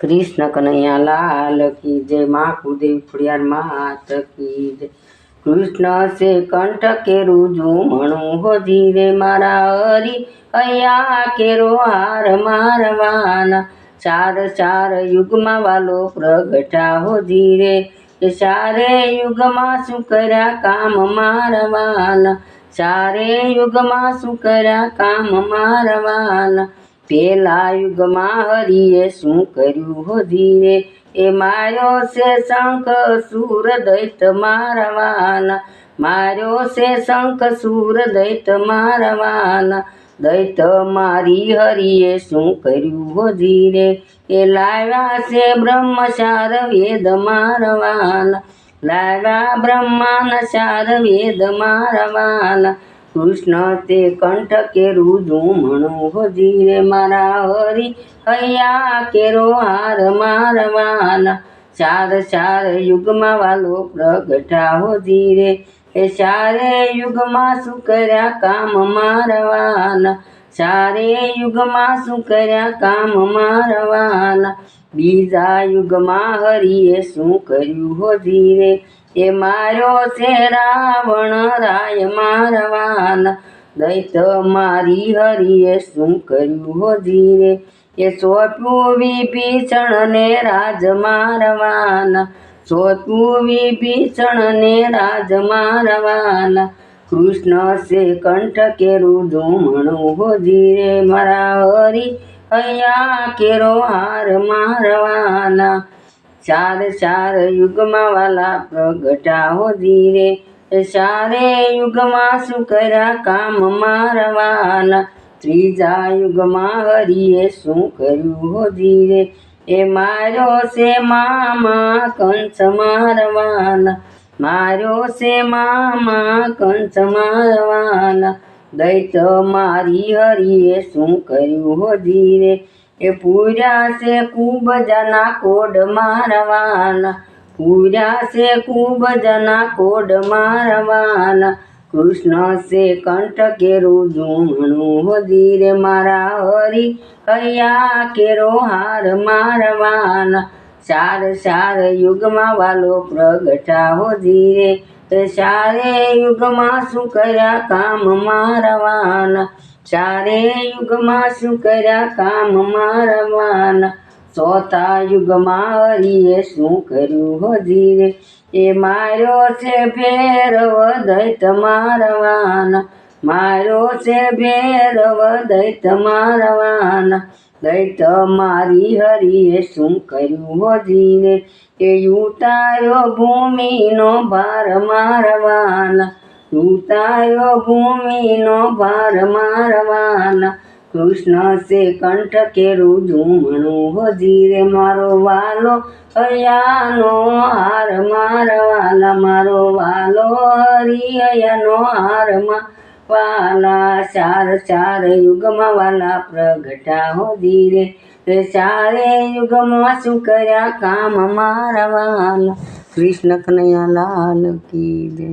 કૃષ્ણ કનૈયા લાલ કી જય, મા કુદેવ ખોડિયાર માત કી જય. કૃષ્ણ સે કંઠ કેરું ઝૂમણું હો ધીરે મારા હરી, અહીંયા કેરો હાર મારવાના. ચાર ચાર યુગમાં વાલો પ્રગટા હો ધીરે ચારે યુગમાં શું કર્યા કામ મારવાના. ચારે યુગમાં શું કર્યા કામ મારવાના. પેલા યુગમાં હરિએ શું કર્યું હો ધીરે એ માર્યો છે શંખ સુર દૈત મારવાના. માર્યો છે શંખ સુર દૈત મારવાના. દૈત મારી હરિએ શું કર્યું હો ધીરે એ લાવ્યા છે બ્રહ્મચાર વેદ મારવાના. લાવ્યા બ્રહ્માના ચાર વેદ મારવાના. કૃષ્ણ તે કંઠ કેરું ઝૂમણું હો રે મારા હરી, હૈયા કેરો હાર મારવાના ચાર ચાર યુગમાં વાલો પ્રગટા હો રે એ ચારે યુગમાં શું કર્યા કામ મારવાના? ચારે યુગમાં શું કર્યા કામ મારવાના? બીજા યુગમાં હરિએ શું કર્યું હો ધીરે? એ માર્યો છે રાવણ, રાય મારવાના. દૈત મારી હરિએ શું કર્યું હો ધીરે એ સોપ્યું વિભીષણ ને રાજ મારવાના. સોપ્યું વિભીષણ ને રાજ મારવાના. કૃષ્ણ સે કંઠ કેરું ધૂમણું હો ધીરે મારા હરી અહીંયા કેરો હાર મારવાના. ચાર ચાર યુગમાં વાલા પ્રગટા હો ધીરે ચારે યુગમાં શું કર્યા કામ મારવાના ત્રીજા યુગમાં હરિએ શું કર્યું હો ધીરે? એ માર્યો છે મામા કંસ મારવાના માર્યો છે મામા કંસ મારવાના દૈત મારી હરિએ શું કર્યું હો ધીરે? એ પૂર્યા છે ખૂબ જના કોડ મારવાના. પૂર્યા છે ખૂબ જના કોડ મારવાના. કૃષ્ણ છે કંઠ કેરું ઝૂમણું હો ધીરે મારા હરી હૈયા કેરો હાર મારવાના. સાર સાર યુગમાં વાલો પ્રગટા હો ધીરે ચારે યુગમાં શું કર્યા કામ મારવાના. ચારે યુગમાં શું કર્યા કામ મારવાના ચોથા યુગમાં હરિએ શું કર્યું હજી રે એ માર્યો છે ભેરવ દૈત મારવાના માર્યો છે ભેરવ દૈત મારવાના દૈત મારી હરિએ શું કર્યું હજી રે એ ઉતાર્યો ભૂમિનો ભાર મારવાના ઉતાર્યો ભૂમિનો ભાર મારવાના. કૃષ્ણ સે કંઠ કેરું ઝૂમણું હો ધીરે મારો વાલો અયાનો હાર મારવાલા મારો વાલો હરિયાનો હાર વાલા ચાર ચાર યુગમાં વાલા પ્રગટા હો ધીરે એ ચારે યુગમાં શું કર્યા કામ મારવાલા કૃષ્ણ કનૈયા લાલ કી